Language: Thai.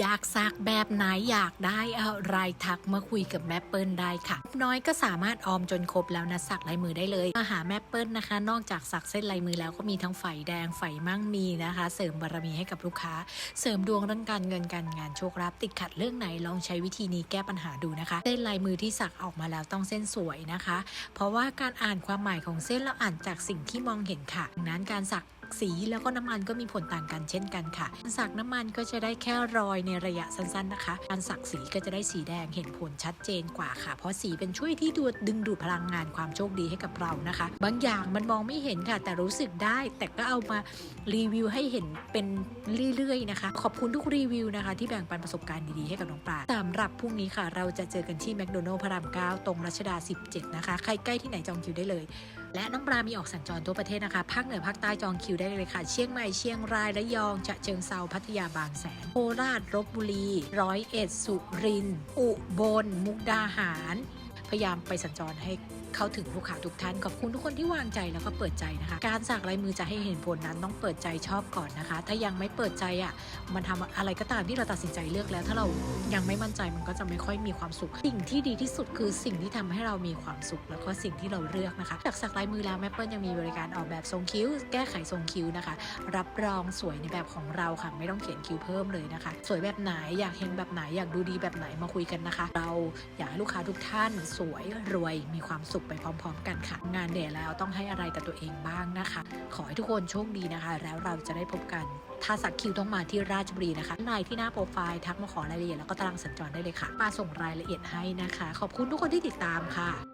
อยากสักแบบไหนอยากได้อะไรทักมาคุยกับแม่เปิ้ลได้ค่ะ น้อยก็สามารถออมจนครบแล้วนะสักลายมือได้เลย มาหาแม่เปิ้ลนะคะ นอกจากสักเส้นลายมือแล้วก็มีทั้งไฟแดงไฟมั่งมีนะคะ เสริมบารมีให้กับลูกค้า เสริมดวงเรื่องการเงินการงานโชคลาภติดขัดเรื่องไหนลองใช้วิธีนี้แก้ปัญหาดูนะคะ เส้นลายมือที่สักออกมาแล้วต้องเส้นสวยนะคะ เพราะว่าการอ่านความหมายของเส้นเราอ่านจากสิ่งที่มองเห็นค่ะดังนั้นการสัก สีแล้วก็น้ำมันก็มีผลต่างกันเช่นกันค่ะการสักน้ำมันก็จะได้แค่รอยในระยะสั้นๆนะคะ การสักสีก็จะได้สีแดงเห็นผลชัดเจนกว่าค่ะ เพราะสีเป็นช่วยที่ดูดดึงดูดพลังงานความโชคดีให้กับเรานะคะ บางอย่างมันมองไม่เห็นค่ะ แต่รู้สึกได้ แต่ก็เอามารีวิวให้เห็นเป็นเรื่อยๆนะคะ ขอบคุณทุกรีวิวนะคะ ที่แบ่งปันประสบการณ์ดีๆให้กับน้องปลาสำหรับพรุ่งนี้ค่ะ เราจะเจอกันที่แมคโดนัลล์พระราม 9 ตรงรัชดา 17 นะคะ ใครใกล้ที่ไหนจองคิวได้เลย และน้องปลามีออกสัญจรทั่วประเทศนะคะ ภาคเหนือภาคใต้จองคิวได้เลยค่ะ เชียงใหม่ เชียงราย ระยองฉะเชิงเซา พัทยา บางแสน โคราช ลบบุรี ร้อยเอ็ด สุรินทร์ อุบล มุกดาหาร พยายามไปสัญจรให้ เข้าถึงลูกค้าทุกท่านขอบคุณทุกคนที่วางใจแล้วก็เปิดใจนะคะ การสักลายมือจะให้เห็นผลนั้นต้องเปิดใจชอบก่อนนะคะ ถ้ายังไม่เปิดใจอะมันทำอะไรก็ตามที่เราตัดสินใจเลือกแล้ว ถ้าเรายังไม่มั่นใจมันก็จะไม่ค่อยมีความสุข สิ่งที่ดีที่สุดคือสิ่งที่ทำให้เรามีความสุข แล้วก็สิ่งที่เราเลือกนะคะจากสักลายมือแล้วแม่เปิ้ลยังมีบริการออกแบบทรงคิ้ว แก้ไขทรงคิ้วนะคะ รับรองสวยในแบบของเราค่ะ ไม่ต้องเขียนคิ้วเพิ่มเลยนะคะ สวยแบบไหนอยากเห็นแบบไหนอยากดูดีแบบไหนมาคุยกันนะคะ เราอยากให้ลูกค้าทุกท่านสวยรวยมีความสุขไปพร้อม ๆ กันค่ะ งานเดี่ยแล้วต้องให้อะไรกับตัวเองบ้างนะคะ ขอให้ทุกคนโชคดีนะคะ แล้วเราจะได้พบกันถ้าสักคิวต้องมาที่ราชบุรีนะคะไลน์ที่หน้าโปรไฟล์ทักมาขอรายละเอียดแล้วก็ตารางสัญจรได้เลยค่ะ มาส่งรายละเอียดให้นะคะ ขอบคุณทุกคนที่ติดตามค่ะ